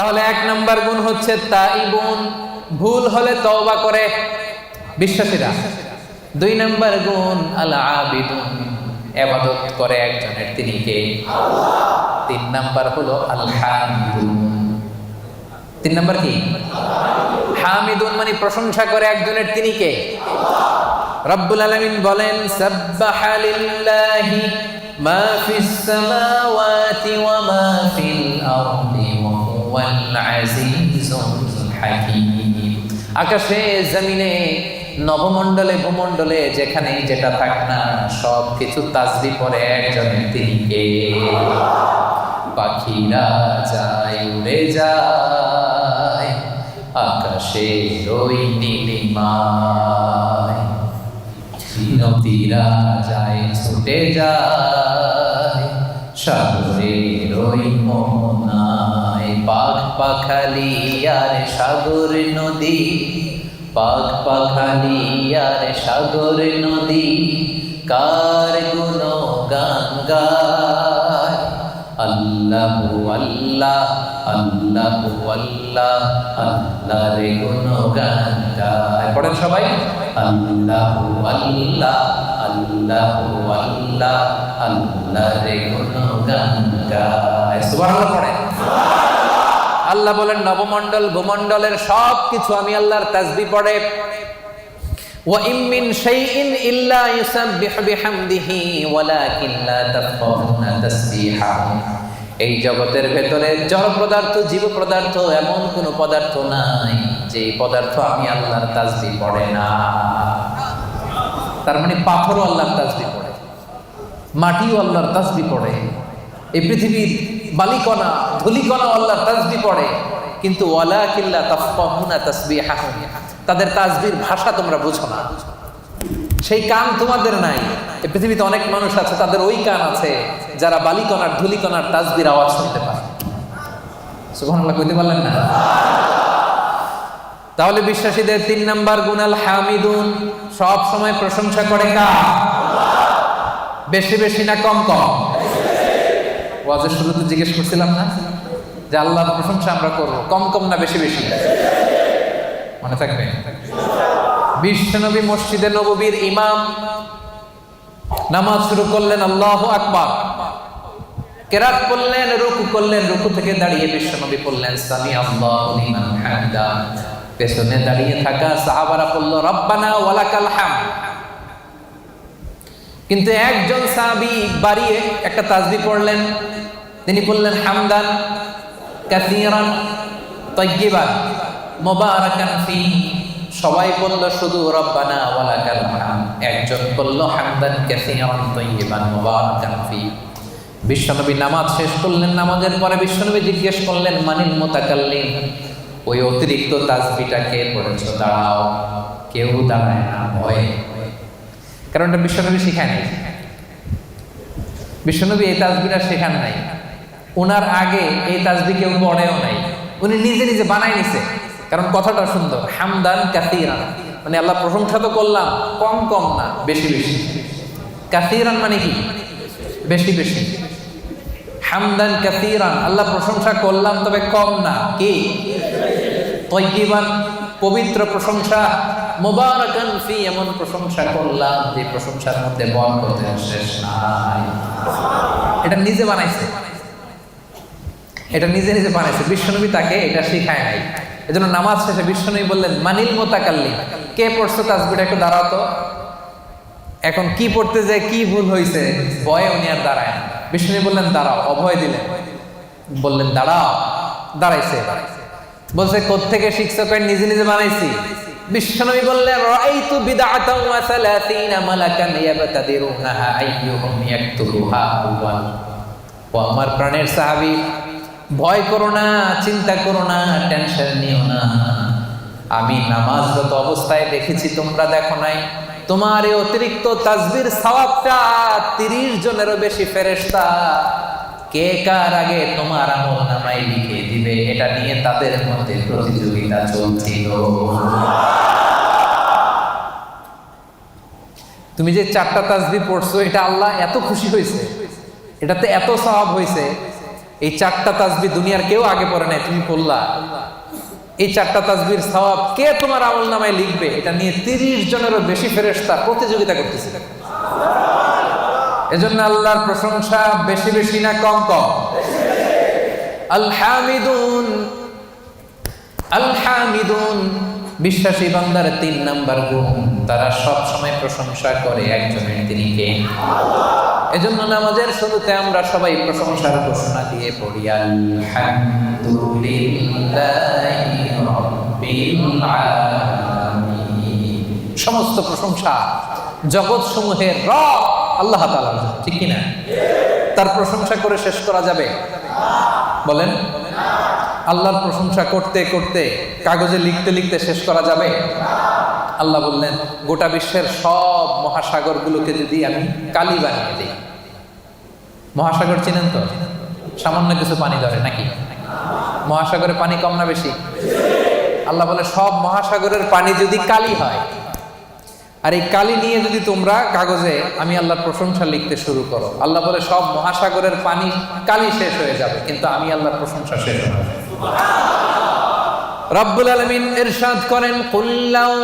তাহলে এক নাম্বার গুণ হচ্ছে তাইবুন। ভুল হলে তওবা করে বিশ্বাসীরা। দুই নাম্বার গুণ আল আবিদুন এবাদত করে একজনের তিনি কে? তিন নাম্বার হলো আল হামিদুন তিন নাম্বার কি? হামিদুন মানে প্রশংসা করে একজনের তিনি কে? রব্বুল আলামিন বলেন সাব্বাহা লিল্লাহি মা ফিস সামাওয়াতি ওয়া মা ফিল আরদি। আকাশে, জমিনে, নবমণ্ডলে, ভূমণ্ডলে, যেখানে যেটা থাক না সব কিছু তাসবি পরে একজনের তিনি কে পাখিরা যায়, উড়ে যায়, আকাশে ওই নীলিমায় নদীরা যায়, ছুটে যায়, সাগরের ওই মোহনায় পাখ পাখালি আর সাগর নদী পাখ পাখালি আর সাগর নদী, কার গুণ গান গায়? আল্লাহ আল্লাহ আল্লাহ আল্লাহ আল্লাহ রে গুণ পড়েন সবাই? আল্লাহ আল্লাহ আল্লাহ আল্লাহ আল্লাহ রে গুণ গান গায়। সুবহানাল্লাহ আল্লাহ বলেন নবমণ্ডল ভূমণ্ডলের সব কিছু আমি আল্লাহর তাসবি পড়ে وإن من شيء إلا يسبح بحمده ولكن لا تفقهون تسبيحهم এই জগতের ভেতরে জড় পদার্থ জীব পদার্থ এমন কোন পদার্থ নাই যে পদার্থ আমি আল্লাহর তাসবি পড়ে না তার মানে পাথরও আল্লাহর তাসবি পড়ে মাটিও আল্লাহর তাসবি পড়ে এই পৃথিবীর বালিকণা, ধুলিকণা আল্লাহর তাসবি পড়ে। কিন্তু ওয়ালা কিল্লা তাফকাহুনা তাসবিহাহুম। তাদের তাজবির ভাষা তোমরা বুঝো না। সেই কান তোমাদের নাই। পৃথিবীতে অনেক মানুষ আছে, তাদের ওই কান আছে, যারা বালিকণার, ধুলিকণার তাজবির আওয়াজ শুনতে পারে সুবহানাল্লাহ, কইতে পারলেন না? তাহলে বিশ্বাসীদের তিন নাম্বার গুনাল হামিদুন, সব সময় প্রশংসা করে কা বেশি বেশি না কম কম? ওয়াজের শুরুতে জিজ্ঞেস করছিলাম না? যে আল্লাহর প্রশংসা আমরা করব। কম কম না বেশি বেশি? মনে থাকবে? বিশ্বনবী মসজিদে নববীর ইমাম নামাজ শুরু করলেন, আল্লাহ আকবার। কেরাত করলেন রুকু করলেন, রুকু থেকে দাঁড়িয়ে বিশ্বনবী পড়লেন সামি আল্লাহ পেছনে দাঁড়িয়ে থাকা সাহাবারা পড়ল, রব্বানা ওয়ালাকাল হাম কিন্তু একজন সাহাবি বাড়িয়ে একটা তাজবি পড়লেন তিনি বললেন, হামদান কাসীরান তাইয়িবান মুবারাকান ফি সবাই বলল, শুধু রব্বানা ওয়ালাকাল হাম একজন বলল, হামদান কাসীরান তাইয়িবান মুবারাকান ফি বিশ্বনবী নামাজ শেষ করলেন, নামাজের পরে বিশ্বনবী জিজ্ঞেস করলেন, মানিল মোতাকাল্লিম? ওই অতিরিক্ত তাজবিটা কে পড়েছ? দাঁড়াও, কেউ দাঁড়ায় না, ভয়ে। কারণ এটা বিশ্বনবী শেখায় নাই বিশ্বনবী এই তাজবিটা শেখান নাই। ওনার আগে এই তাজবি কেউ পড়েও নাই। উনি নিজে নিজে বানাই নিছে। কারণ কথাটা সুন্দর, হামদান কাসিরান। মানে আল্লাহ প্রশংসা তো করলাম, কম কম না, বেশি বেশি। কাসিরান মানে কি? বেশি বেশি। হামদান কাসিরান, আল্লাহ প্রশংসা করলাম, তবে কম না। কি? তৈকিবান পবিত্র প্রশংসা। মোবারকান ফি, এমন প্রশংসা করলাম, যে প্রশংসার মধ্যে বরকতের শেষ নাই। এটা নিজে বানাইছে। এটা নিজে নিজে বানাইছে। বিশ্বনবী তাকে এটা শিখায় নাই। এজন্য নামাজ শেষে বিশ্বনবী বললেন, মানিল মোতাকাল্লি কে পড়ছো তাসবিটা একটু দাঁড়াতো এখন কি পড়তে যে কি ভুল হয়েছে ভয়ে উনি আর দাঁড়ায় বিষ্ণু বললেন, দাঁড়াও। অভয় দিলেন। বললেন, দাঁড়াও। দাঁড়াইছে। বলছে, কোত্থেকে শিখছো? কয়, নিজে নিজে বানাইছি। বিশ্বনবী বললেন রাআইতু বিদআতান ওয়া সালাসিনা মালাকান ইয়াবতাদিরুনাহা আইয়ুহুম ইয়াকতুবুহা আউয়াল আমার প্রাণের সাহাবী ভয় করো না, চিন্তা করো না টেনশন নিও না। আমি নামাজরত অবস্থায় দেখেছি, তোমরা দেখো নাই। তোমার এই অতিরিক্ত তাজবির সওয়াবটা তিরিশ জনেরও বেশি ফেরেশতা। কে কার আগে তোমার আমল নামাই লিখে দিবে, এটা নিয়ে তাদের মধ্যে প্রতিযোগিতা চলছিল। তুমি যে চারটা তাজবি পড়ছো, এটা আল্লাহ এত খুশি হয়েছে। এটাতে এত সওয়াব হয়েছে। এই চারটা তাসবি দুনিয়ার কেউ আগে পড়ে নাই, তুমি পড়লা। এই চারটা তাসবির সওয়াব কে তোমার আমল নামায় লিখবে? এটা নিয়ে তিরিশ জনেরও বেশি ফেরেশতা প্রতিযোগিতা করতেছিল এজন্য আল্লাহর প্রশংসা বেশি বেশি না কম কম? আলহামিদুন আলহামিদুন। বিশ্বাসী বান্দার তিন নাম্বার গুণ, তারা সব সময় প্রশংসা করে একজনের তিনি কে এজন্য নামাজের শুরুতে আমরা সবাই প্রশংসার ঘোষণা দিয়ে পড়ি সমস্ত প্রশংসা জগৎ সমূহের রব, আল্লাহ তাআলা ঠিক কি না তার প্রশংসা করে শেষ করা যাবে? বলেন। আল্লাহর প্রশংসা করতে করতে কাগজে লিখতে লিখতে শেষ করা যাবে? আল্লাহ বললেন, গোটা বিশ্বের সব মহাসাগরগুলোকে যদি আমি কালি বানিয়ে দিই। মহাসাগর চিনেন তো? সামান্য কিছু পানি ধরে নাকি? মহাসাগরে পানি কম না বেশি? আল্লাহ বলে, সব মহাসাগরের পানি যদি কালি হয়, আর এই কালি নিয়ে যদি তোমরা কাগজে আমি আল্লাহর প্রশংসা লিখতে শুরু করো। আল্লাহ বলে, সব মহাসাগরের পানি কালি শেষ হয়ে যাবে, কিন্তু আমি আল্লাহর প্রশংসা শেষ হবে। রব্বুল আলমিন ইরশাদ করেন কুল্লাও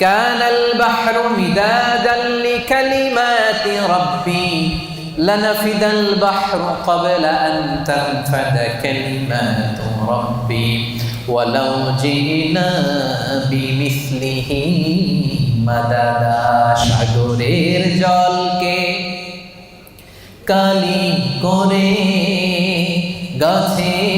كان البحر مدادا لكلمات ربي لنفد البحر قبل أن تنفد كلمات ربي ولو جئنا بمثله مددا সাগরের জলকে কালি করে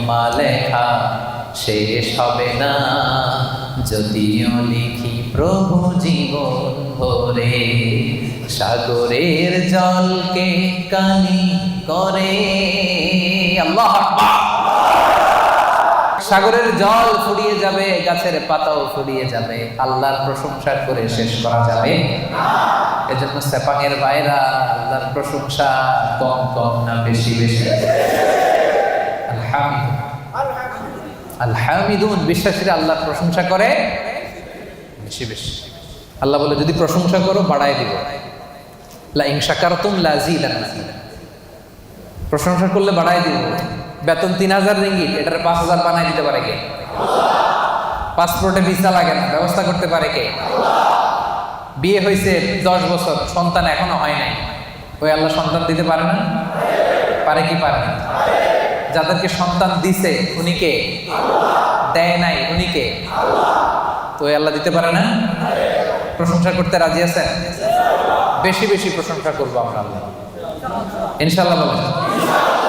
মহিমা লেখা শেষ হবে না। যদিও লিখি প্রভু জীবন ভরে, সাগরের জলকে কালি করে। আল্লাহ সাগরের জল ফুরিয়ে যাবে, গাছের পাতাও ফুরিয়ে যাবে। আল্লাহর প্রশংসা করে শেষ করা যাবে। এজন্য সেপাঙের বাইরা আল্লাহর প্রশংসা কম কম না, বেশি বেশি। আলহামিদুন বিশ্বাসীরা আল্লাহর প্রশংসা করে? বেশি বেশি। আল্লাহ বলে, যদি প্রশংসা করো বাড়াই দিব। লা শাকারতুম লাযিদান্নাকুম প্রশংসা করলে বাড়াই দিব। বেতন তিন হাজার রিঙ্গিট এটার পাঁচ হাজার বানাই দিতে পারে কে? পাসপোর্টে ভিসা লাগে না, ব্যবস্থা করতে পারে কে? বিয়ে হয়েছে দশ বছর, সন্তান এখনও হয় নাই। ওই আল্লাহ সন্তান দিতে পারে না? পারে কি পারে না? যাদেরকে সন্তান দিছে, উনিকে? দেয় নাই, উনিকে? তো আল্লাহ দিতে পারে না? প্রশংসা করতে রাজি আছেন? বেশি বেশি প্রশংসা করব আমরা আল্লাহ। ইনশাল্লাহ বলেন।